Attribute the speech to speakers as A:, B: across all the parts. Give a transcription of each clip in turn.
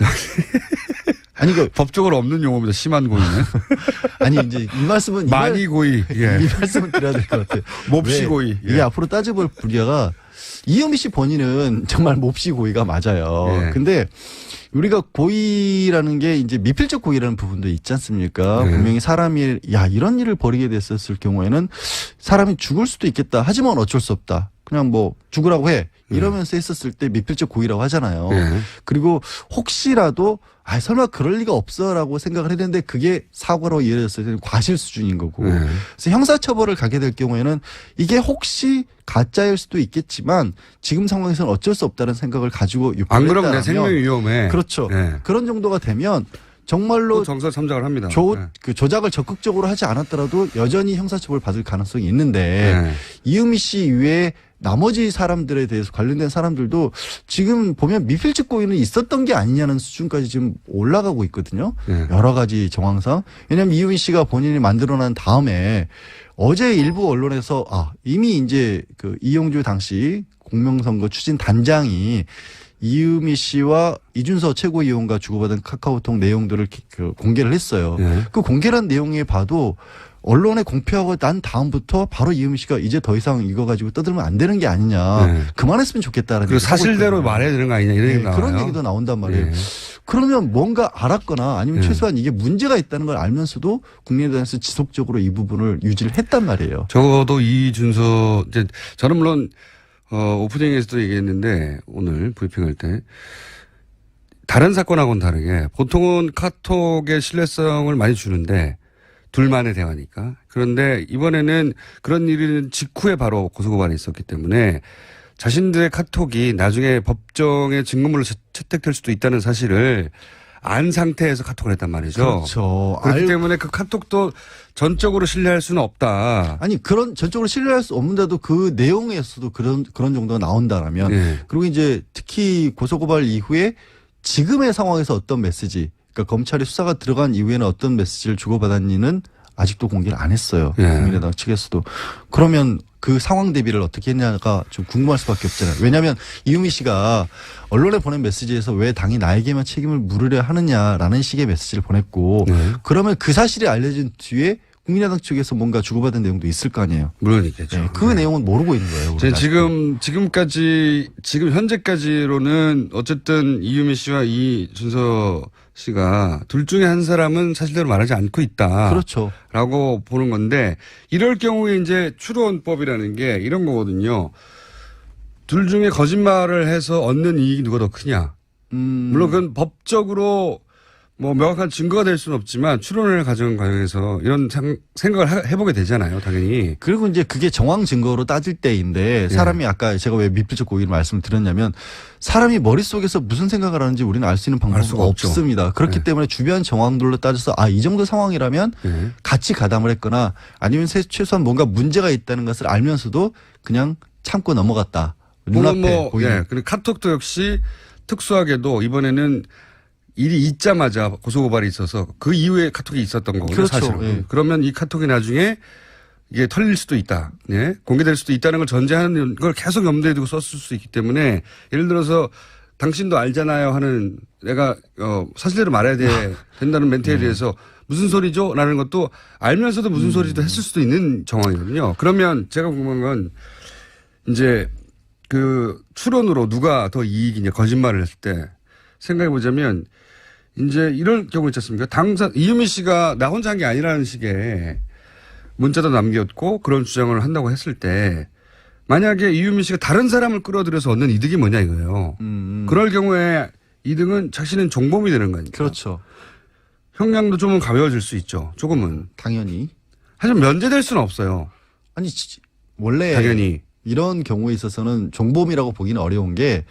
A: 아니 그
B: 법적으로 없는 용어입니다. 심한 고의는.
A: 아니 이제 이 말씀은 이 말-
B: 많이 고의. 예.
A: 이 말씀을 드려야 될 것 같아요.
B: 몹시
A: 왜?
B: 고의. 예.
A: 이게 앞으로 따져볼 분야가 이영미 씨 본인은 정말 몹시 고의가 맞아요.
B: 예.
A: 근데 우리가 고의라는 게 이제 미필적 고의라는 부분도 있지 않습니까?
B: 예.
A: 분명히 사람이 야 이런 일을 벌이게 됐었을 경우에는 사람이 죽을 수도 있겠다. 하지만 어쩔 수 없다. 그냥 뭐 죽으라고 해. 이러면서 했었을 때 미필적 고의라고 하잖아요.
B: 예.
A: 그리고 혹시라도 아 설마 그럴 리가 없어라고 생각을 했는데 그게 사고로 이어졌을 때는 과실 수준인 거고
B: 예.
A: 그래서 형사처벌을 가게 될 경우에는 이게 혹시 가짜일 수도 있겠지만 지금 상황에서는 어쩔 수 없다는 생각을 가지고
B: 안 그러면 내 생명이 위험해.
A: 그렇죠
B: 예.
A: 그런 정도가 되면 정말로
B: 또 정서 참작을 합니다.
A: 조,
B: 예.
A: 그 조작을 적극적으로 하지 않았더라도 여전히 형사처벌 받을 가능성이 있는데
B: 예.
A: 이유미 씨 이외에 나머지 사람들에 대해서 관련된 사람들도 지금 보면 미필적 고의는 있었던 게 아니냐는 수준까지 지금 올라가고 있거든요.
B: 예.
A: 여러 가지 정황상. 왜냐하면 이유미 씨가 본인이 만들어난 다음에 어제 일부 언론에서 아 이미 이제 그 이용주 당시 공명선거 추진 단장이 이유미 씨와 이준서 최고위원과 주고받은 카카오톡 내용들을 기- 그 공개를 했어요.
B: 예.
A: 그 공개란 내용에 봐도 언론에 공표하고 난 다음부터 바로 이유미 씨가 이제 더 이상 이거 가지고 떠들면 안 되는 게 아니냐.
B: 네.
A: 그만했으면 좋겠다라는
B: 그
A: 하고
B: 사실대로. 말해야 되는 거 아니냐 이런
A: 네,
B: 얘기.
A: 그런 얘기도 나온단 말이에요.
B: 예.
A: 그러면 뭔가 알았거나 아니면
B: 예.
A: 최소한 이게 문제가 있다는 걸 알면서도 국민의당에서 지속적으로 이 부분을 유지를 했단 말이에요.
B: 적어도 이준서 이제 저는 물론 어 오프닝에서도 얘기했는데 오늘 브리핑할 때 다른 사건하고는 다르게 보통은 카톡의 신뢰성을 많이 주는데 둘만의 대화니까. 그런데 이번에는 그런 일은 직후에 바로 고소고발이 있었기 때문에 자신들의 카톡이 나중에 법정의 증거물로 채- 채택될 수도 있다는 사실을 안 상태에서 카톡을 했단 말이죠.
A: 그렇죠.
B: 그렇기
A: 알-
B: 때문에 그 카톡도 전적으로 신뢰할 수는 없다.
A: 아니 그런 전적으로 신뢰할 수 없는데도 그 내용에서도 그런 그런 정도가 나온다라면
B: 네.
A: 그리고 이제 특히 고소고발 이후에 지금의 상황에서 어떤 메시지, 그러니까 검찰이 수사가 들어간 이후에는 어떤 메시지를 주고받았니는 아직도 공개를 안 했어요.
B: 예.
A: 국민의당 측에서도. 그러면 그 상황 대비를 어떻게 했냐가 좀 궁금할 수밖에 없잖아요. 왜냐하면 이유미 씨가 언론에 보낸 메시지에서 왜 당이 나에게만 책임을 물으려 하느냐라는 식의 메시지를 보냈고
B: 네.
A: 그러면 그 사실이 알려진 뒤에 국민의당 측에서 뭔가 주고받은 내용도 있을 거 아니에요.
B: 물론 있겠죠.
A: 네, 그 내용은 모르고 있는 거예요.
B: 지금 지금까지 지금 현재까지로는 어쨌든 이유미 씨와 이 준서 씨가 둘 중에 한 사람은 사실대로 말하지 않고 있다.
A: 그렇죠.
B: 라고 보는 건데 이럴 경우에 이제 추론법이라는 게 이런 거거든요. 둘 중에 거짓말을 해서 얻는 이익이 누가 더 크냐.
A: 음,
B: 물론 그건 법적으로 뭐 명확한 증거가 될 수는 없지만 추론을 가져간 과정에서 이런 상- 생각을 하- 해보게 되잖아요. 당연히.
A: 그리고 이제 그게 정황 증거로 따질 때인데
B: 예.
A: 사람이 아까 제가 왜 미필적 고의를 말씀을 드렸냐면 사람이 머릿속에서 무슨 생각을 하는지 우리는 알 수 있는
B: 알
A: 방법이. 없습니다. 그렇기
B: 네.
A: 때문에 주변 정황들로 따져서 아, 이 정도 상황이라면
B: 예.
A: 같이 가담을 했거나 아니면 세- 최소한 뭔가 문제가 있다는 것을 알면서도 그냥 참고 넘어갔다. 눈앞에
B: 뭐,
A: 보이는.
B: 예. 그리고 카톡도 역시 특수하게도 이번에는 일이 있자마자 고소고발이 있어서 그 이후에 카톡이 있었던 거거든요.
A: 그렇죠.
B: 사실은.
A: 예.
B: 그러면 이 카톡이 나중에 이게 털릴 수도 있다. 예. 공개될 수도 있다는 걸 전제하는 걸 계속 염두에 두고 썼을 수 있기 때문에 예를 들어서 당신도 알잖아요 하는 내가 어 사실대로 말해야 돼 된다는 멘트에 대해서 무슨 소리죠? 라는 것도 알면서도 무슨 소리도 했을 수도 있는 정황이거든요. 그러면 제가 궁금한 건 이제 그 추론으로 누가 더 이익이냐 거짓말을 했을 때 생각해 보자면 이제 이럴 경우 있지 않습니까? 당사 이유미 씨가 나 혼자 한 게 아니라는 식의 문자도 남겼고 그런 주장을 한다고 했을 때 만약에 이유미 씨가 다른 사람을 끌어들여서 얻는 이득이 뭐냐 이거예요.
A: 음, 음.
B: 그럴 경우에 이득은 자신은 종범이 되는 거니까.
A: 그렇죠.
B: 형량도 좀은 가벼워질 수 있죠. 조금은.
A: 당연히.
B: 하지만 면제될 수는 없어요.
A: 아니 지- 원래
B: 당연히.
A: 이런 경우에 있어서는 종범이라고 보기는 어려운 게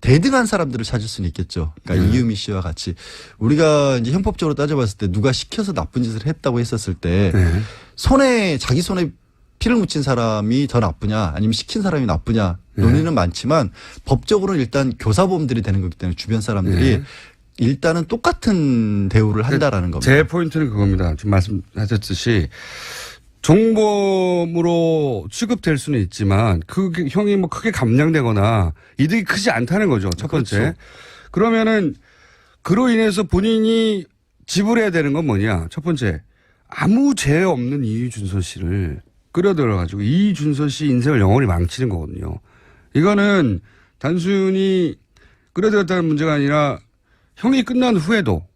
A: 대등한 사람들을 찾을 수는 있겠죠. 그러니까
B: 네.
A: 이유미 씨와 같이 우리가 이제 형법적으로 따져봤을 때 누가 시켜서 나쁜 짓을 했다고 했었을 때
B: 네.
A: 손에 자기 손에 피를 묻힌 사람이 더 나쁘냐 아니면 시킨 사람이 나쁘냐
B: 네.
A: 논의는 많지만 법적으로는 일단 교사범들이 되는 거기 때문에 주변 사람들이
B: 네.
A: 일단은 똑같은 대우를 한다라는 겁니다.
B: 제 포인트는 그겁니다. 지금 말씀하셨듯이 종범으로 취급될 수는 있지만 그 형이 뭐 크게 감량되거나 이득이 크지 않다는 거죠. 첫 번째.
A: 그렇죠.
B: 그러면은 그로 인해서 본인이 지불해야 되는 건 뭐냐? 첫 번째, 아무 죄 없는 이준서 씨를 끌어들여가지고 이준서 씨 인생을 영원히 망치는 거거든요. 이거는 단순히 끌어들였다는 문제가 아니라 형이 끝난 후에도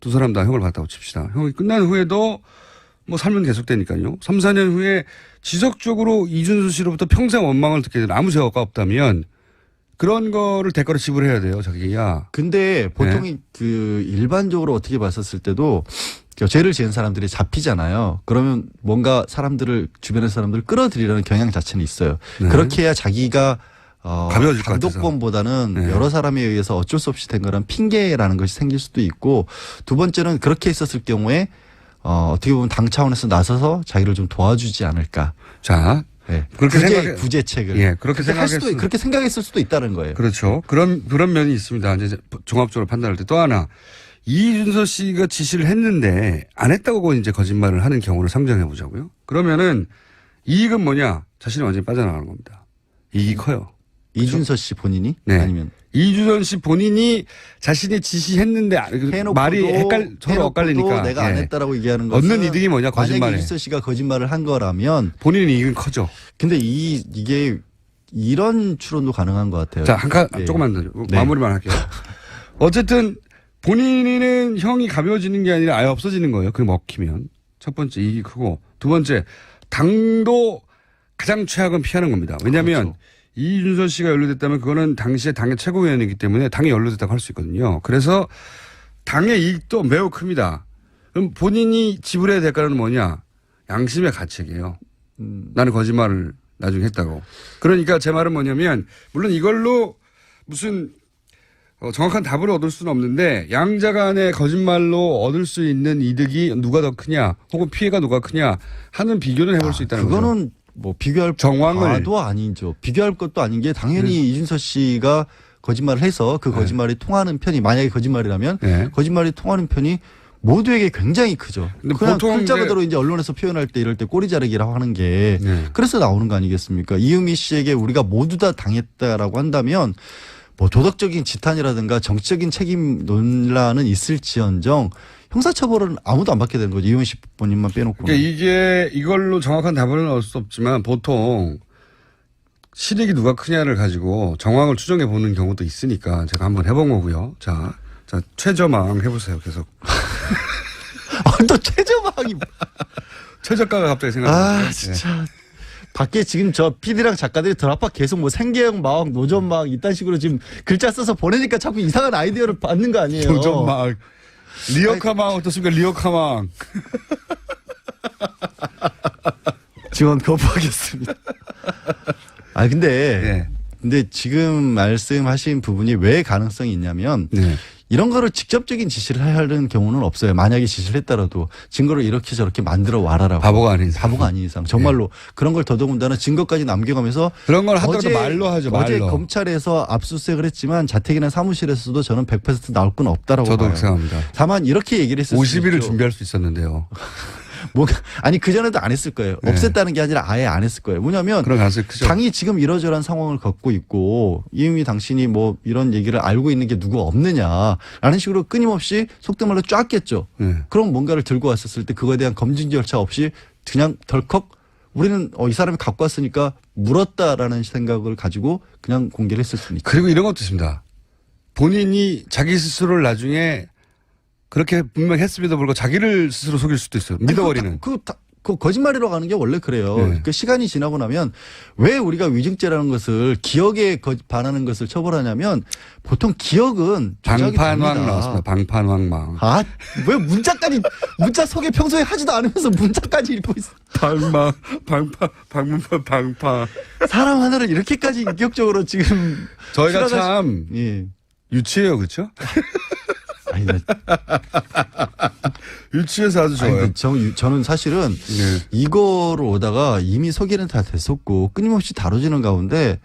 B: 두 사람 다 형을 받았다고 칩시다. 형이 끝난 후에도 뭐 삶은 계속되니까요. 3, 4년 후에 지속적으로 이준수 씨로부터 평생 원망을 듣게 되는 아무 죄가 없다면 그런 거를 대가로 지불해야 돼요, 자기야.
A: 근데 보통
B: 네.
A: 그 일반적으로 어떻게 봤었을 때도 그 죄를 지은 사람들이 잡히잖아요. 그러면 뭔가 사람들을 주변의 사람들을 끌어들이려는 경향 자체는 있어요.
B: 네.
A: 그렇게 해야 자기가 어,
B: 가벼워질.
A: 감독권보다는
B: 네.
A: 여러 사람에 의해서 어쩔 수 없이 된 거란 핑계라는 것이 생길 수도 있고 두 번째는 그렇게 있었을 경우에 어, 어떻게 보면 당 차원에서 나서서 자기를 좀 도와주지 않을까.
B: 자,
A: 네.
B: 그렇게
A: 구제,
B: 생각해-
A: 구제책을
B: 예, 그렇게
A: 그렇게 할 수도
B: 생각했을
A: 그렇게 생각했을 수도 있다는 거예요.
B: 그렇죠. 그런 그런 면이 있습니다. 이제 종합적으로 판단할 때 또 하나 이준서 씨가 지시를 했는데 안 했다고 이제 거짓말을 하는 경우를 상정해 보자고요. 그러면은 이익은 뭐냐? 자신이 완전히 빠져나가는 겁니다. 이익이 커요.
A: 이준서 씨 본인이
B: 네.
A: 아니면
B: 이준선 씨 본인이 자신이 지시했는데 아- 그
A: 해놓고도
B: 말이 헷갈 서로 엇갈리니까
A: 내가 안
B: 예.
A: 했다라고 얘기하는 것은
B: 얻는 이득이 뭐냐 거짓말에
A: 이준서 씨가 거짓말을 한 거라면
B: 본인 이익은 커져.
A: 근데 이 이게 이런 추론도 가능한 것 같아요.
B: 자, 한 칸,
A: 예.
B: 조금만 더,
A: 네.
B: 마무리만 할게요. 어쨌든, 본인은 형이 가벼워지는 게 아니라 아예 없어지는 거예요. 그 먹히면. 첫 번째, 이익이 크고. 두 번째, 당도 가장 최악은 피하는 겁니다. 왜냐하면,
A: 그렇죠.
B: 이준선 씨가 연루됐다면 그거는 당시에 당의 최고위원이기 때문에 당이 연루됐다고 할 수 있거든요. 그래서 당의 이익도 매우 큽니다. 그럼 본인이 지불해야 될 거는 뭐냐? 양심의 가책이에요.
A: 음,
B: 나는 거짓말을 나중에 했다고. 그러니까 제 말은 뭐냐면 물론 이걸로 무슨 어, 정확한 답을 얻을 수는 없는데 양자 간의 거짓말로 얻을 수 있는 이득이 누가 더 크냐 혹은 피해가 누가 크냐 하는 비교는 해볼 수 있다는 거죠.
A: 그거는 뭐 비교할
B: 정황을-
A: 바도 아니죠. 비교할 것도 아닌 게 당연히
B: 네.
A: 이준서 씨가 거짓말을 해서 그 거짓말이 통하는 편이 만약에 거짓말이라면
B: 네.
A: 거짓말이 통하는 편이 모두에게 굉장히 크죠. 그냥 글자 그대로 이제 언론에서 표현할 때 이럴 때 꼬리 자르기라고 하는 게
B: 네.
A: 그래서 나오는 거 아니겠습니까? 이유미 씨에게 우리가 모두 다 당했다라고 한다면 뭐 도덕적인 지탄이라든가 정치적인 책임 논란은 있을지언정 형사처벌은 아무도 안 받게 되는 거죠. 씨 본인만 빼놓고.
B: 그러니까 이게 이걸로 정확한 답은 얻을 수 없지만 보통 실익이 누가 크냐를 가지고 정황을 추정해 보는 경우도 있으니까 제가 한번 해본 거고요. 자, 자 최저망 해보세요. 계속
A: 아, 또 최저망이.
B: 최저가가 갑자기 생각나요.
A: 아, 진짜. 밖에 지금 저 PD랑 작가들이 드라파 계속 뭐 생계형 마왕, 노전마왕 이딴 식으로 지금 글자 써서 보내니까 자꾸 이상한 아이디어를 받는 거 아니에요.
B: 도전망. 리어카망 어떻습니까? 리어카망.
A: 지원 거부하겠습니다. 아, 근데.
B: 네.
A: 근데 지금 말씀하신 부분이 왜 가능성이 있냐면
B: 네.
A: 이런 거를 직접적인 지시를 하는 경우는 없어요. 만약에 지시를 했더라도 증거를 이렇게 저렇게 만들어 와라라고.
B: 바보가 아닌 이상.
A: 바보가 아닌 이상. 정말로 그런 걸 더더군다나 증거까지 남겨가면서
B: 그런 걸 하더라도 말로 하죠.
A: 어제
B: 말로.
A: 검찰에서 압수수색을 했지만 자택이나 사무실에서도 저는 100% 나올 건 없다라고
B: 저도
A: 봐요.
B: 생각합니다.
A: 다만 이렇게 얘기를 했을 수
B: 50일을
A: 있죠.
B: 준비할 수 있었는데요.
A: 뭐 아니 그 전에도 안 했을 거예요.
B: 네.
A: 없앴다는 게 아니라 아예 안 했을 거예요. 뭐냐면. 당이 지금 이러저러한 상황을 겪고 있고 이미 당신이 뭐 이런 얘기를 알고 있는 게 누구 없느냐라는 식으로 끊임없이 속된 말로 쫙겠죠.
B: 네.
A: 그럼 뭔가를 들고 왔었을 때 그거에 대한 검증 절차 없이 그냥 덜컥 우리는 어, 이 사람이 갖고 왔으니까 물었다라는 생각을 가지고 그냥 공개를 했을 수는 있죠.
B: 그리고 이런 것도 있습니다. 본인이 자기 스스로를 나중에 그렇게 분명 했음에도 불구하고 자기를 스스로 속일 수도 있어요. 믿어버리는.
A: 그, 다- 그 거짓말이라고 하는 게 원래 그래요.
B: 네.
A: 그 시간이 지나고 나면 왜 우리가 위증죄라는 것을 기억에 거- 반하는 것을 처벌하냐면 보통 기억은
B: 방판왕. 나왔습니다. 방판왕망.
A: 아, 왜 문자까지 문자 소개 평소에 하지도 않으면서 문자까지 읽고 있어.
B: 방망, 방파, 방문파, 방파.
A: 사람 하나를 이렇게까지 인격적으로 지금
B: 저희가 참
A: 예.
B: 유치해요, 그렇죠?
A: 아니, 나,
B: 유치해서 아주
A: 아니,
B: 좋아요.
A: 그 저, 저는 사실은
B: 네.
A: 이거를 오다가 이미 소개는 다 됐었고 끊임없이 다뤄지는 가운데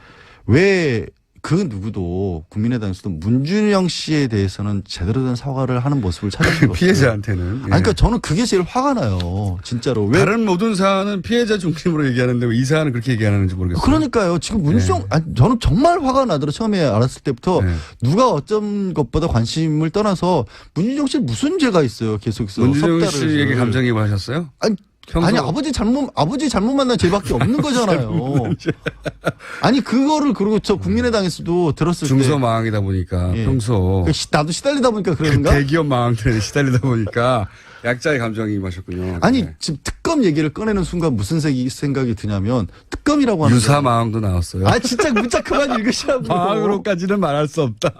A: 왜 그 누구도 국민의당에서도 문준영 씨에 대해서는 제대로 된 사과를 하는 모습을 찾을 수가 없어요.
B: 피해자한테는. 예.
A: 아니, 그러니까 저는 그게 제일 화가 나요. 진짜로. 왜?
B: 다른 모든 사안은 피해자 중심으로 얘기하는데 왜 이 사안은 그렇게 얘기 안 하는지 모르겠어요.
A: 그러니까요. 지금 문준영, 아니, 저는 정말 화가 나더라. 처음에 알았을 때부터
B: 네.
A: 누가 어떤 것보다 관심을 떠나서 문준영 씨 무슨 죄가 있어요. 계속해서.
B: 문준영. 씨에게 감정이입을 하셨어요?
A: 아니,
B: 평소-
A: 아니 아버지 잘못 아버지 잘못 만난 죄밖에 없는 거잖아요. 아니 그거를 그리고 저 국민의당에서도 들었을 때
B: 중소망이다 보니까
A: 예.
B: 평소
A: 그 시- 나도 시달리다 보니까
B: 그
A: 그런가?
B: 대기업 망들에 시달리다 보니까 약자의 감정이입하셨군요.
A: 아니
B: 네.
A: 지금 특검 얘기를 꺼내는 순간 무슨 생각이, 드냐면 특검이라고 하는
B: 유사
A: 거-
B: 망도 나왔어요.
A: 아 진짜 문자 그만 읽으시라고.
B: 망으로까지는 말할 수 없다.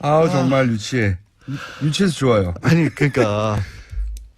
B: 아우 정말 유치해. 유- 유치해서 좋아요.
A: 아니 그러니까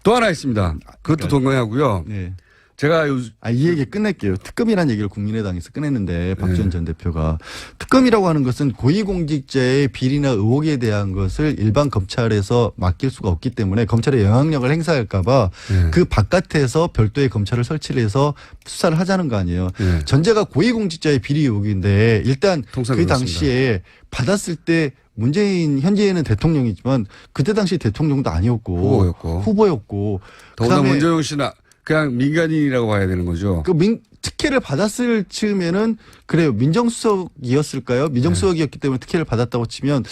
B: 또 하나 있습니다. 그것도 동의하고요.
A: 예.
B: 제가 요
A: 아, 이 얘기 끝낼게요. 특검이라는 얘기를 국민의당에서 꺼냈는데 박지원
B: 네.
A: 전 대표가 특검이라고 하는 것은 고위공직자의 비리나 의혹에 대한 것을 일반 검찰에서 맡길 수가 없기 때문에 검찰의 영향력을 행사할까봐
B: 네.
A: 그 바깥에서 별도의 검찰을 설치를 해서 수사를 하자는 거 아니에요.
B: 네.
A: 전제가 고위공직자의 비리 의혹인데 일단 그. 당시에 받았을 때 문재인 현재는 대통령이지만 그때 당시 대통령도 아니었고
B: 후보였고.
A: 후보였고
B: 더구나 문재용 씨는 그냥 민간인이라고 봐야 되는 거죠.
A: 그 민, 특혜를 받았을 즈음에는 그래요. 민정수석이었을까요? 민정수석이었기 때문에 특혜를 받았다고 치면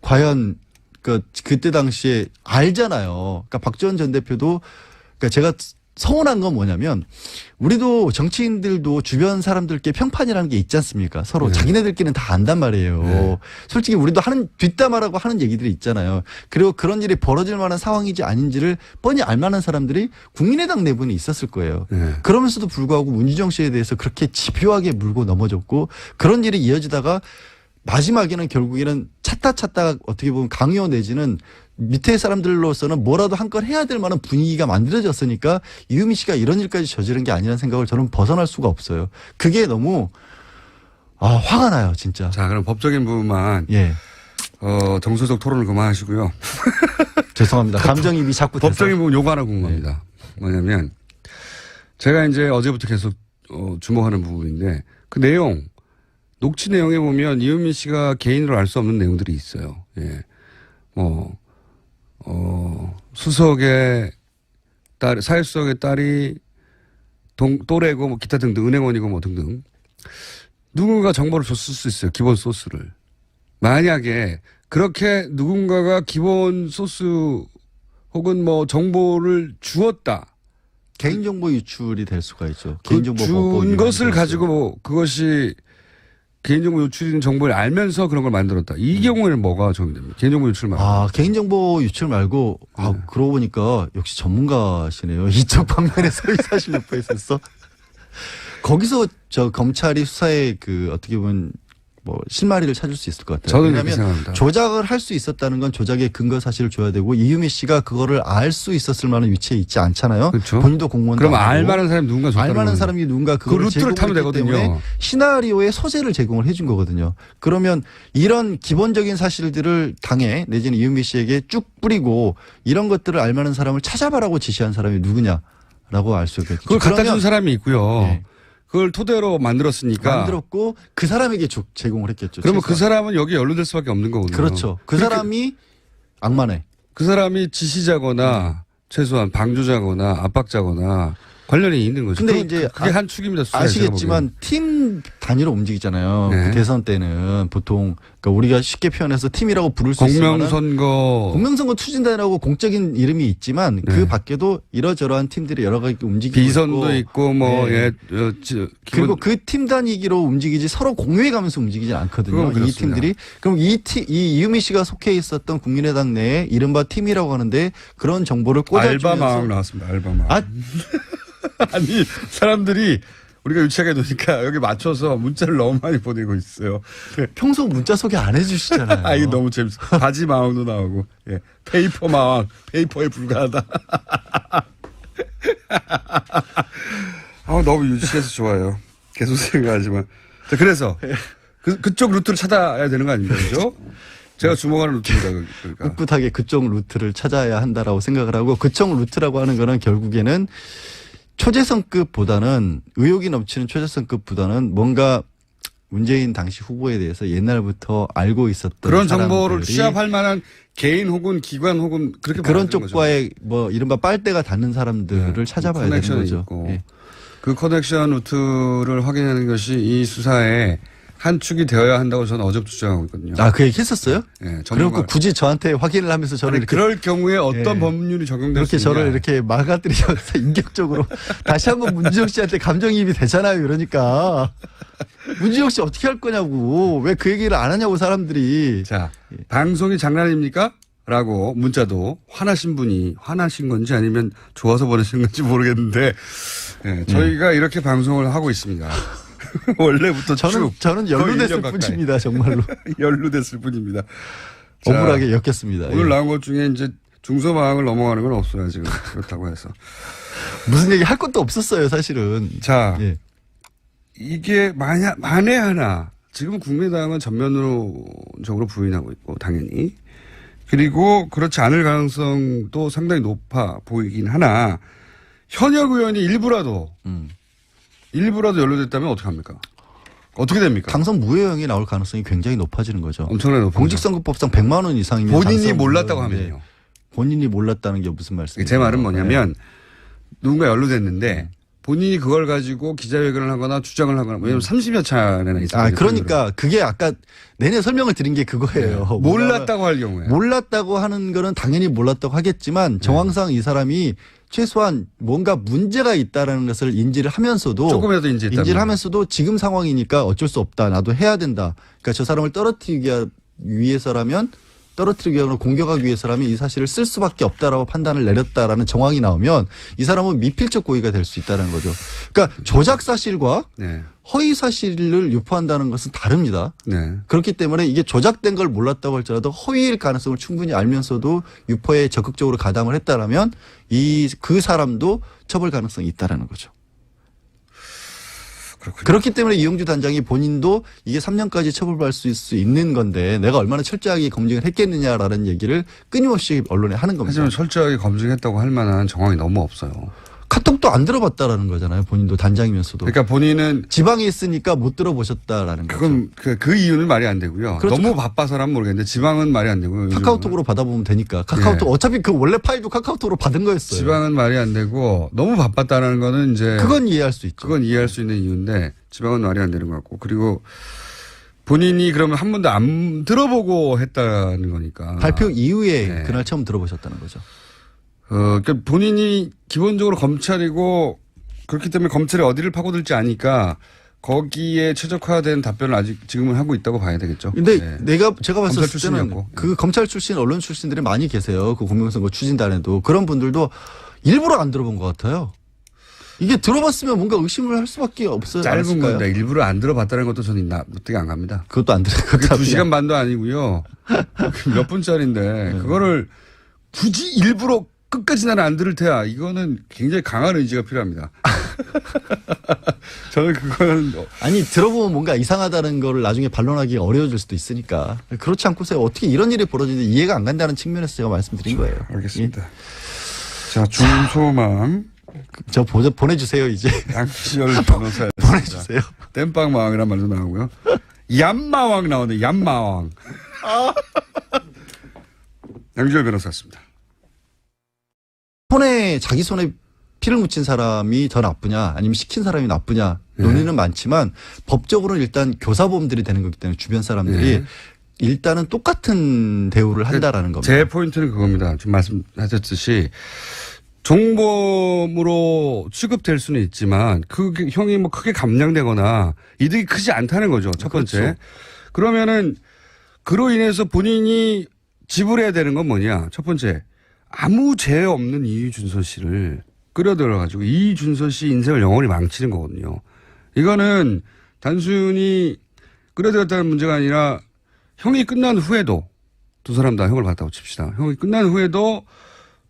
A: 과연 그 그때 당시에 알잖아요. 그러니까 박지원 전 대표도 그러니까 제가 서운한 건 뭐냐면 우리도 정치인들도 주변 사람들께 평판이라는 게 있지 않습니까? 서로
B: 네.
A: 자기네들끼리는 다 안단 말이에요.
B: 네.
A: 솔직히 우리도 하는 뒷담화라고 하는 얘기들이 있잖아요. 그리고 그런 일이 벌어질 만한 상황인지 아닌지를 뻔히 알 만한 사람들이 국민의당 내부에 있었을 거예요.
B: 네.
A: 그러면서도 불구하고 문주정 씨에 대해서 그렇게 집요하게 물고 넘어졌고 그런 일이 이어지다가 마지막에는 결국에는 찾다 찾다가 어떻게 보면 강요 내지는 밑에 사람들로서는 뭐라도 한 건 해야 될 만한 분위기가 만들어졌으니까 이유미 씨가 이런 일까지 저지른 게 아니라는 생각을 저는 벗어날 수가 없어요. 그게 너무 아 화가 나요 진짜.
B: 자 그럼 법적인 부분만
A: 예
B: 어, 정서적 토론을 그만하시고요.
A: 죄송합니다. 감정입이 자꾸.
B: 법적인 부분 요거 하나 궁금합니다. 뭐냐면 제가 이제 어제부터 계속 어, 주목하는 부분인데 그 내용 녹취 내용에 보면 이은미 씨가 개인으로 알 수 없는 내용들이 있어요. 예. 뭐, 어, 수석의 딸, 사회수석의 딸이 동, 또래고 뭐 기타 등등 은행원이고 뭐 등등 누군가 정보를 줬을 수 있어요. 기본 소스를. 만약에 그렇게 누군가가 기본 소스 혹은 뭐 정보를 주었다.
A: 개인정보 유출이 될 수가 있죠.
B: 그
A: 개인정보
B: 준 것을 가지고 뭐 그것이 개인정보 유출인 정보를 알면서 그런 걸 만들었다. 이 경우에는 뭐가 적용됩니까? 개인정보 유출 말고.
A: 아, 개인정보 유출 말고, 아,
B: 네.
A: 그러고 보니까 역시 전문가시네요. 이쪽 방면에서 의사실 몇번 있었어. 거기서 저 검찰이 수사에 그 어떻게 보면 뭐 실마리를 찾을 수 있을 것 같아요. 왜냐하면. 조작을 할 수 있었다는 건 조작의 근거 사실을 줘야 되고 이유미 씨가 그거를 알 수 있었을 만한 위치에 있지 않잖아요.
B: 그렇죠.
A: 본인도 공무원
B: 그럼 알 만한 사람이 누군가
A: 알 만한
B: 거죠.
A: 사람이 누군가
B: 그 루트를 타면 되거든요.
A: 시나리오의 소재를 제공을 해준 거거든요. 그러면 이런 기본적인 사실들을 당에 내지는 이은미 씨에게 쭉 뿌리고 이런 것들을 알 만한 사람을 찾아봐라고 지시한 사람이 누구냐 라고 알 수 있겠죠.
B: 그걸 갖다 준 사람이 있고요.
A: 네.
B: 그걸 토대로 만들었으니까.
A: 만들었고 그 사람에게 조- 제공을 했겠죠.
B: 그러면 그
A: 최소한.
B: 사람은 여기 연루될 수밖에 없는 거거든요.
A: 그렇죠. 그
B: 그렇게-
A: 사람이 악마네.
B: 그 사람이 지시자거나 최소한 방조자거나 압박자거나 관련이 있는 거죠.
A: 근데
B: 그-
A: 이제
B: 그게
A: 아-
B: 한 축입니다.
A: 아시겠지만 팀 단위로 움직이잖아요.
B: 네.
A: 그 대선 때는 보통 그러니까 우리가 쉽게 표현해서 팀이라고 부를 수 만한
B: 공명선거
A: 공명선거 추진단이라고 공적인 이름이 있지만
B: 네.
A: 그 밖에도 이러저러한 팀들이 여러 가지 움직이고
B: 비선도
A: 있고
B: 뭐
A: 네.
B: 예, 어, 지- 기본-
A: 그리고 그 팀 단위기로 움직이지 서로 공유해가면서 움직이지 않거든요. 이. 팀들이 그럼 이, 팀, 이 이유미 씨가 속해 있었던 국민의당 내에 이른바 팀이라고 하는데 그런 정보를 꽂아주면서
B: 알바망 나왔습니다. 알바망.
A: 아,
B: 아니 사람들이 우리가 유치하게 노니까 여기 맞춰서 문자를 너무 많이 보내고 있어요.
A: 평소 문자 소개 안 해주시잖아요.
B: 아 이게 너무 재밌어. 바지 마왕도 나오고 예. 페이퍼 마왕 페이퍼에 불과하다. 아 너무 유치해서 좋아요. 계속 생각하지만 자, 그래서 그, 그쪽 루트를 찾아야 되는 거 아닙니까, 그죠? 제가 주목하는 루트입니다. 그러니까.
A: 꿋꿋하게 그쪽 루트를 찾아야 한다라고 생각을 하고 그쪽 루트라고 하는 거는 결국에는 초재성급보다는 의욕이 넘치는 초재성급보다는 뭔가 문재인 당시 후보에 대해서 옛날부터 알고 있었던
B: 그런 정보를 취합할 만한 개인 혹은 기관 혹은 그렇게
A: 그런
B: 되는 거죠.
A: 쪽과의 뭐 이른바 빨대가 닿는 사람들을
B: 네.
A: 찾아봐야 되는
B: 커넥션이
A: 거죠.
B: 있고.
A: 예.
B: 그 커넥션 루트를 확인하는 것이 이 수사의 한 축이 되어야 한다고 저는 어제부터 주장하고 있거든요.
A: 아, 그 얘기 했었어요?
B: 예,
A: 그리고
B: 전문가-
A: 굳이 저한테 확인을 하면서 저를
B: 아니,
A: 이렇게
B: 그럴 경우에 어떤
A: 예.
B: 법률이 적용될
A: 이렇게
B: 수
A: 저를
B: 있냐.
A: 이렇게 막아들이면서 인격적으로 다시 한번 문지영 씨한테 감정이입이 되잖아요. 이러니까 문지영 씨 어떻게 할 거냐고 왜 그 얘기를 안 하냐고 사람들이
B: 자, 방송이 장난입니까? 라고 문자도 화나신 분이 화나신 건지 아니면 좋아서 보내신 건지 모르겠는데 예, 저희가 이렇게 방송을 하고 있습니다. 원래부터
A: 저는
B: 쭉
A: 저는
B: 거의
A: 연루됐을
B: 1년 가까이.
A: 뿐입니다. 정말로
B: 연루됐을 뿐입니다. 자,
A: 억울하게 엮였습니다.
B: 오늘
A: 예.
B: 나온 것 중에 이제 중소망을 넘어가는 건 없어요 지금 그렇다고 해서
A: 무슨 얘기 할 것도 없었어요, 사실은.
B: 자
A: 예.
B: 이게 만약 만에 하나 지금 국민당은 전면으로적으로 부인하고 있고 당연히 그리고 그렇지 않을 가능성도 상당히 높아 보이긴 하나 현역 의원이 일부라도
A: 음.
B: 일부라도 연루됐다면 어떻게 합니까? 어떻게 됩니까?
A: 당선 무효형이 나올 가능성이 굉장히 높아지는 거죠.
B: 엄청나게 높은
A: 공직선거법상 100만 원 이상이면
B: 본인이 몰랐다고 하면요.
A: 본인이 몰랐다는 게 무슨 말씀이에요?
B: 제 말은 뭐냐면
A: 네.
B: 누군가 연루됐는데 본인이 그걸 가지고 기자회견을 하거나 주장을 하거나 왜냐면 30여 차례나 있어요.
A: 아 그러니까 그게 아까 내내 설명을 드린 게 그거예요. 뭔가
B: 몰랐다고 할 경우에
A: 몰랐다고 하는 거는 당연히 몰랐다고 하겠지만 정황상 이 사람이 최소한 뭔가 문제가 있다라는 것을 인지를 하면서도
B: 조금이라도 인지했다면.
A: 인지를 하면서도 지금 상황이니까 어쩔 수 없다. 나도 해야 된다. 그러니까 저 사람을 떨어뜨리기 위해서라면 떨어뜨리기 위해서 공격하기 위해서라면 이 사실을 쓸 수밖에 없다라고 판단을 내렸다라는 정황이 나오면 이 사람은 미필적 고의가 될 수 있다는 거죠. 그러니까 조작 사실과
B: 네.
A: 허위 사실을 유포한다는 것은 다릅니다.
B: 네.
A: 그렇기 때문에 이게 조작된 걸 몰랐다고 할지라도 허위일 가능성을 충분히 알면서도 유포에 적극적으로 가담을 했다라면 이 그 사람도 처벌 가능성이 있다라는 거죠.
B: 그렇군요.
A: 그렇기 때문에 이용주 단장이 본인도 이게 3년까지 처벌받을 수 있- 있는 건데 내가 얼마나 철저하게 검증을 했겠느냐라는 얘기를 끊임없이 언론에 하는 겁니다.
B: 하지만 철저하게 검증했다고 할 만한 정황이 너무 없어요.
A: 카톡도 안 들어봤다라는 거잖아요. 본인도 단장이면서도.
B: 그러니까 본인은
A: 지방에 있으니까 못 들어보셨다라는 거죠.
B: 그건 그, 그 이유는 말이 안 되고요.
A: 그렇죠.
B: 너무 바빠서라면 모르겠는데 지방은 말이 안 되고요.
A: 카카오톡으로 받아보면 되니까. 카카오톡
B: 예.
A: 어차피 그 원래 파일도 카카오톡으로 받은 거였어요.
B: 지방은 말이 안 되고 너무 바빴다는 거는 이제
A: 그건 이해할 수 있죠.
B: 그건 이해할 수 있는 이유인데 지방은 말이 안 되는 것 같고 그리고 본인이 그러면 한 번도 안 들어보고 했다는 거니까
A: 발표 이후에
B: 네.
A: 그날 처음 들어보셨다는 거죠.
B: 어, 그러니까 본인이 기본적으로 검찰이고 그렇기 때문에 검찰이 어디를 파고들지 아니까 거기에 최적화된 답변을 아직 지금은 하고 있다고 봐야 되겠죠.
A: 근데
B: 네.
A: 내가 제가 봤을 때는
B: 출신이었고.
A: 그 검찰 출신 언론 출신들이 많이 계세요. 그 공명선거 추진단에도 그런 분들도 일부러 안 들어본 것 같아요. 이게 들어봤으면 뭔가 의심을 할 수밖에 없어요.
B: 짧은
A: 않았을까요?
B: 건데 일부러 안 들어봤다는 것도 저는 나 납득이 안 갑니다.
A: 그것도 안 들을 것
B: 그게
A: 같아요.
B: 두 시간 반도 아니고요. 몇 분짜리인데
A: 네.
B: 그거를 굳이 일부러 끝까지 나는 안 들을 테야. 이거는 굉장히 강한 의지가 필요합니다. 저는 그거는
A: 아니 들어보면 뭔가 이상하다는 거를 나중에 반론하기 어려워질 수도 있으니까 그렇지 않고서 어떻게 이런 일이 벌어지는지 이해가 안 간다는 측면에서 제가 말씀드린 거예요.
B: 알겠습니다. 자 중소망
A: 예. 저 보, 보내주세요 이제
B: 양지열 변호사
A: 보내주세요.
B: 땜빵마왕이란 말도 나오고요. 얌마왕 나오네. 얌마왕. 양지열 변호사였습니다.
A: 손에 자기 손에 피를 묻힌 사람이 더 나쁘냐 아니면 시킨 사람이 나쁘냐 논의는 많지만 법적으로는 일단 교사범들이 되는 거기 때문에 주변 사람들이
B: 네.
A: 일단은 똑같은 대우를 한다라는 겁니다.
B: 제 포인트는 그겁니다. 지금 말씀하셨듯이 종범으로 취급될 수는 있지만 그 형이 뭐 크게 감량되거나 이득이 크지 않다는 거죠. 첫 번째.
A: 그렇죠.
B: 그러면은 그로 인해서 본인이 지불해야 되는 건 뭐냐. 첫 번째. 아무 죄 없는 이준서 씨를 끌어들여 가지고 이준서 씨 인생을 영원히 망치는 거거든요. 이거는 단순히 끌어들였다는 문제가 아니라 형이 끝난 후에도 두 사람 다 형을 받았다고 칩시다. 형이 끝난 후에도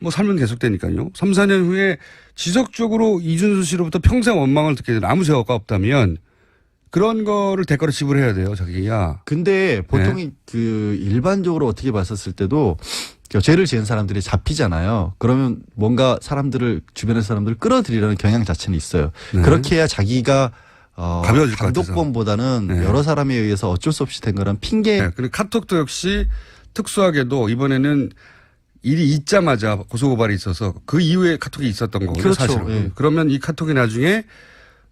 B: 뭐 삶은 계속되니까요. 3, 4년 후에 지속적으로 이준수 씨로부터 평생 원망을 듣게 되는 아무 죄가 없다면 그런 거를 대가로 지불해야 돼요, 자기야.
A: 근데 보통
B: 네.
A: 그 일반적으로 어떻게 봤었을 때도 그 죄를 지은 사람들이 잡히잖아요. 그러면 뭔가 사람들을 주변의 사람들을 끌어들이려는 경향 자체는 있어요.
B: 네.
A: 그렇게 해야 자기가 어. 단독범보다는
B: 네.
A: 여러 사람에 의해서 어쩔 수 없이 된 거란 핑계
B: 네, 그리고 카톡도 역시 특수하게도 이번에는 일이 있자마자 고소고발이 있어서 그 이후에 카톡이 있었던 거고요.
A: 그렇죠.
B: 사실은.
A: 예.
B: 그러면 이 카톡이 나중에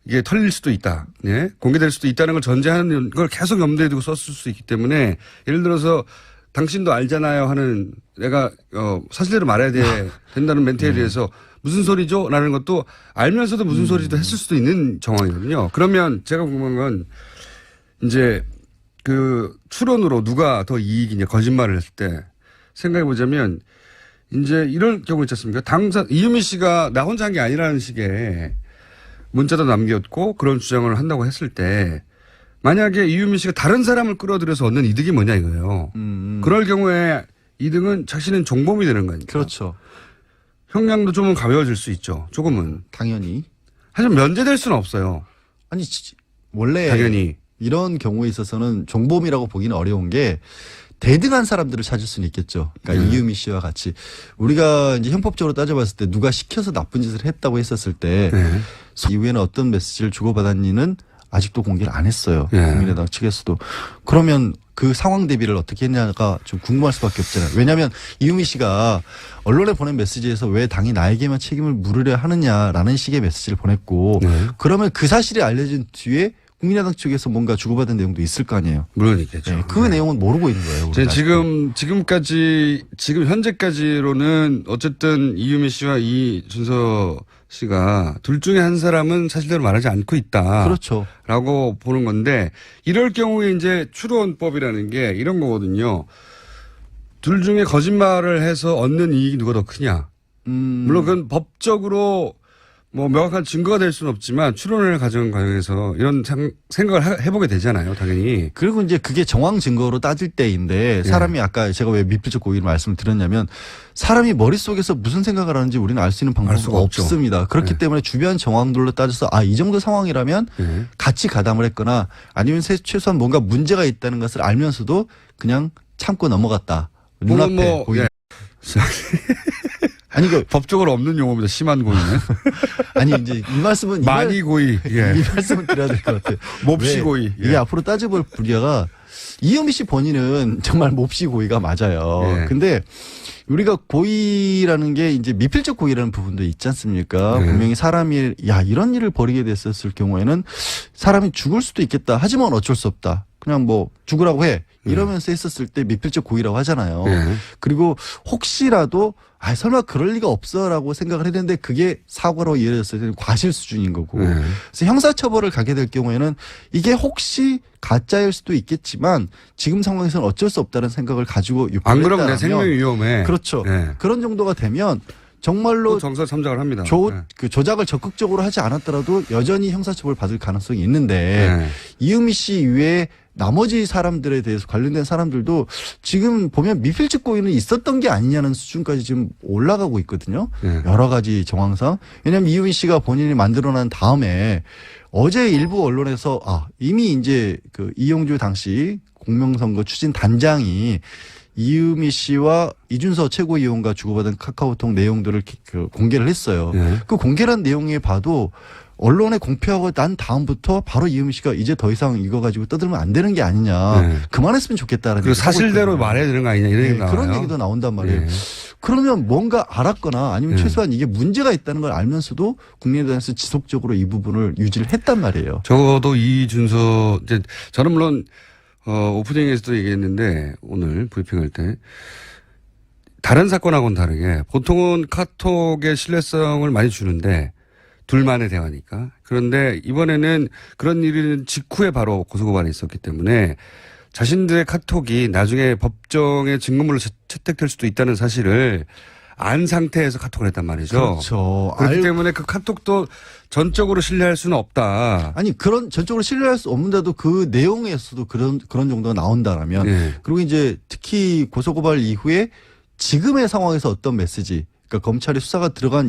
B: 이게 털릴 수도 있다. 예? 공개될 수도 있다는 걸 전제하는 걸 계속 염두에 두고 썼을 수 있기 때문에 예를 들어서 당신도 알잖아요 하는 내가 어 사실대로 말해야 돼, 된다는 멘트에 대해서 무슨 소리죠? 라는 것도 알면서도 무슨 소리도 했을 수도 있는 정황이거든요. 그러면 제가 궁금한 건 이제 그 추론으로 누가 더 이익이냐 거짓말을 했을 때 생각해 보자면 이제 이런 경우 있지 않습니까? 당사 이유미 씨가 나 혼자 한 게 아니라는 식의 문자도 남겼고 그런 주장을 한다고 했을 때 만약에 이유미 씨가 다른 사람을 끌어들여서 얻는 이득이 뭐냐 이거예요.
A: 음,
B: 그럴 경우에 이득은 자신은 종범이 되는 거니까.
A: 그렇죠.
B: 형량도 좀은 가벼워질 수 있죠. 조금은.
A: 당연히
B: 하지만 면제될 수는 없어요.
A: 아니 지- 원래
B: 당연히.
A: 이런 경우에 있어서는 종범이라고 보기는 어려운 게 대등한 사람들을 찾을 수는 있겠죠. 그러니까
B: 네.
A: 이유미 씨와 같이 우리가 이제 형법적으로 따져봤을 때 누가 시켜서 나쁜 짓을 했다고 했었을 때
B: 네.
A: 이후에는 어떤 메시지를 주고받았니는 아직도 공개를 안 했어요.
B: 예.
A: 국민의당 측에서도 그러면 그 상황 대비를 어떻게 했냐가 좀 궁금할 수밖에 없잖아요. 왜냐하면 이유미 씨가 언론에 보낸 메시지에서 왜 당이 나에게만 책임을 물으려 하느냐라는 식의 메시지를 보냈고
B: 네.
A: 그러면 그 사실이 알려진 뒤에 국민의당 측에서 뭔가 주고받은 내용도 있을 거 아니에요.
B: 물론 있겠죠.
A: 네, 그 내용은 모르고 있는 거예요.
B: 제. 지금 지금까지 지금 현재까지로는 어쨌든 이유미 씨와 이 준서 씨가 둘 중에 한 사람은 사실대로 말하지 않고 있다라고
A: 그렇죠.
B: 보는 건데 이럴 경우에 이제 추론법이라는 게 이런 거거든요. 둘 중에 거짓말을 해서 얻는 이익이 누가 더 크냐?
A: 음,
B: 물론 그건 법적으로 뭐 명확한 증거가 될 수는 없지만 추론을 가져온 과정에서 이런 상- 생각을 하- 해보게 되잖아요, 당연히.
A: 그리고 이제 그게 정황 증거로 따질 때인데
B: 예.
A: 사람이 아까 제가 왜 미필적 고의를 말씀을 드렸냐면 사람이 머릿속에서 무슨 생각을 하는지 우리는 알 수 있는
B: 알
A: 방법이. 없습니다. 그렇기
B: 네.
A: 때문에 주변 정황들로 따져서 아 이 정도 상황이라면
B: 예.
A: 같이 가담을 했거나 아니면 세- 최소한 뭔가 문제가 있다는 것을 알면서도 그냥 참고 넘어갔다. 눈앞에
B: 뭐, 뭐,
A: 보이
B: 예.
A: 아니 그
B: 법적으로 없는 용어입니다. 심한 고의는.
A: 아니 이제 이 말씀은 이 말-
B: 많이 고의. 예.
A: 이 말씀을 드려야 될 것 같아요.
B: 몹시
A: 왜?
B: 고의. 예.
A: 이게 앞으로 따져볼 분야가 이현미 씨 본인은 정말 몹시 고의가 맞아요.
B: 예.
A: 근데 우리가 고의라는 게 이제 미필적 고의라는 부분도 있지 않습니까?
B: 네.
A: 분명히 사람이 야 이런 일을 벌이게 됐었을 경우에는 사람이 죽을 수도 있겠다. 하지만 어쩔 수 없다. 그냥 뭐 죽으라고 해. 이러면서 했었을 때 미필적 고의라고 하잖아요.
B: 예.
A: 그리고 혹시라도 아 설마 그럴 리가 없어라고 생각을 했는데 그게 사고로 이어졌을 때는 과실 수준인 거고
B: 예.
A: 그래서 형사처벌을 가게 될 경우에는 이게 혹시 가짜일 수도 있겠지만 지금 상황에서는 어쩔 수 없다는 생각을 가지고
B: 안 그러면 내 생명이 위험해.
A: 그렇죠
B: 예.
A: 그런 정도가 되면 정말로
B: 또 정서 참작을 합니다.
A: 조,
B: 예.
A: 그 조작을 적극적으로 하지 않았더라도 여전히 형사처벌 받을 가능성이 있는데
B: 예.
A: 이유미 씨 이외에 나머지 사람들에 대해서 관련된 사람들도 지금 보면 미필적 고의는 있었던 게 아니냐는 수준까지 지금 올라가고 있거든요.
B: 예.
A: 여러 가지 정황상. 왜냐하면 이유미 씨가 본인이 만들어난 다음에 어제 일부 언론에서 아 이미 이제 그 이용주 당시 공명선거 추진 단장이 이유미 씨와 이준서 최고위원과 주고받은 카카오톡 내용들을 기- 그 공개를 했어요.
B: 예.
A: 그 공개란 내용에 봐도 언론에 공표하고 난 다음부터 바로 이유미 씨가 이제 더 이상 이거 가지고 떠들면 안 되는 게 아니냐.
B: 네.
A: 그만했으면 좋겠다라는
B: 그리고 사실대로. 말해야 되는 거 아니냐 이런
A: 네,
B: 얘기 나와요.
A: 그런 얘기도 나온단 말이에요.
B: 예.
A: 그러면 뭔가 알았거나 아니면
B: 네.
A: 최소한 이게 문제가 있다는 걸 알면서도 국민의당에서 지속적으로 이 부분을 유지를 했단 말이에요.
B: 적어도 이준서 이제 저는 물론 어 오프닝에서도 얘기했는데 오늘 브리핑할 때 다른 사건하고는 다르게 보통은 카톡의 신뢰성을 많이 주는데 둘만의 대화니까. 그런데 이번에는 그런 일은 직후에 바로 고소고발이 있었기 때문에 자신들의 카톡이 나중에 법정의 증거물로 채- 채택될 수도 있다는 사실을 안 상태에서 카톡을 했단 말이죠.
A: 그렇죠.
B: 그렇기
A: 알-
B: 때문에 그 카톡도 전적으로 신뢰할 수는 없다.
A: 아니 그런 전적으로 신뢰할 수 없는데도 그 내용에서도 그런 그런 정도가 나온다라면
B: 예.
A: 그리고 이제 특히 고소고발 이후에 지금의 상황에서 어떤 메시지 그러니까 검찰이 수사가 들어간